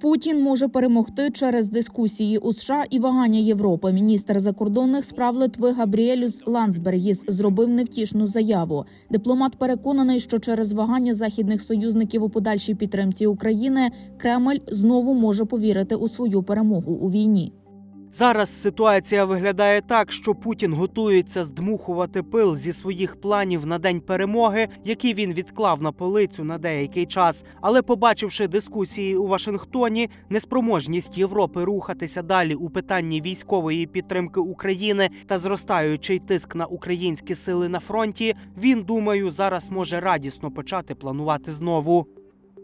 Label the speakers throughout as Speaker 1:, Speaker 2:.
Speaker 1: Путін може перемогти через дискусії у США і вагання Європи. Міністр закордонних справ Литви Габріелюс Ландсбергіс зробив невтішну заяву. Дипломат переконаний, що через вагання західних союзників у подальшій підтримці України Кремль знову може повірити у свою перемогу у війні.
Speaker 2: Зараз ситуація виглядає так, що Путін готується здмухувати пил зі своїх планів на день перемоги, які він відклав на полицю на деякий час. Але, побачивши дискусії у Вашингтоні, неспроможність Європи рухатися далі у питанні військової підтримки України та зростаючий тиск на українські сили на фронті, він думаю, зараз може радісно почати планувати знову.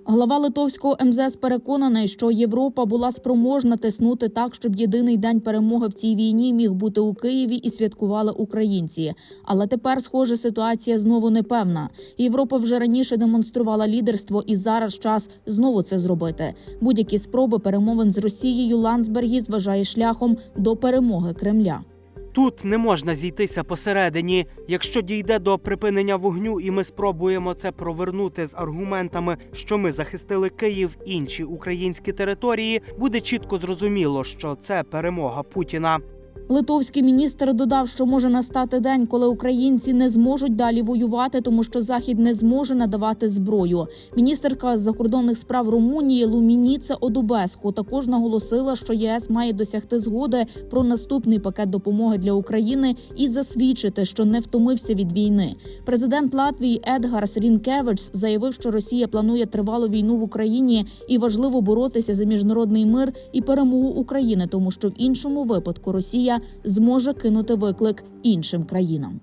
Speaker 1: Глава литовського МЗС переконаний, що Європа була спроможна тиснути так, щоб єдиний день перемоги в цій війні міг бути у Києві і святкували українці. Але тепер, схоже, ситуація знову непевна. Європа вже раніше демонструвала лідерство, і зараз час знову це зробити. Будь-які спроби перемовин з Росією Ландсбергіс вважає шляхом до перемоги Кремля.
Speaker 2: Тут не можна зійтися посередині. Якщо дійде до припинення вогню, і ми спробуємо це провернути з аргументами, що ми захистили Київ, інші українські території, буде чітко зрозуміло, що це перемога Путіна.
Speaker 1: Литовський міністр додав, що може настати день, коли українці не зможуть далі воювати, тому що захід не зможе надавати зброю. Міністерка з закордонних справ Румунії Лумініце Одубеску також наголосила, що ЄС має досягти згоди про наступний пакет допомоги для України і засвідчити, що не втомився від війни. Президент Латвії Едгарс Рінкевич заявив, що Росія планує тривалу війну в Україні і важливо боротися за міжнародний мир і перемогу України, тому що в іншому випадку Росія зможе кинути виклик іншим країнам.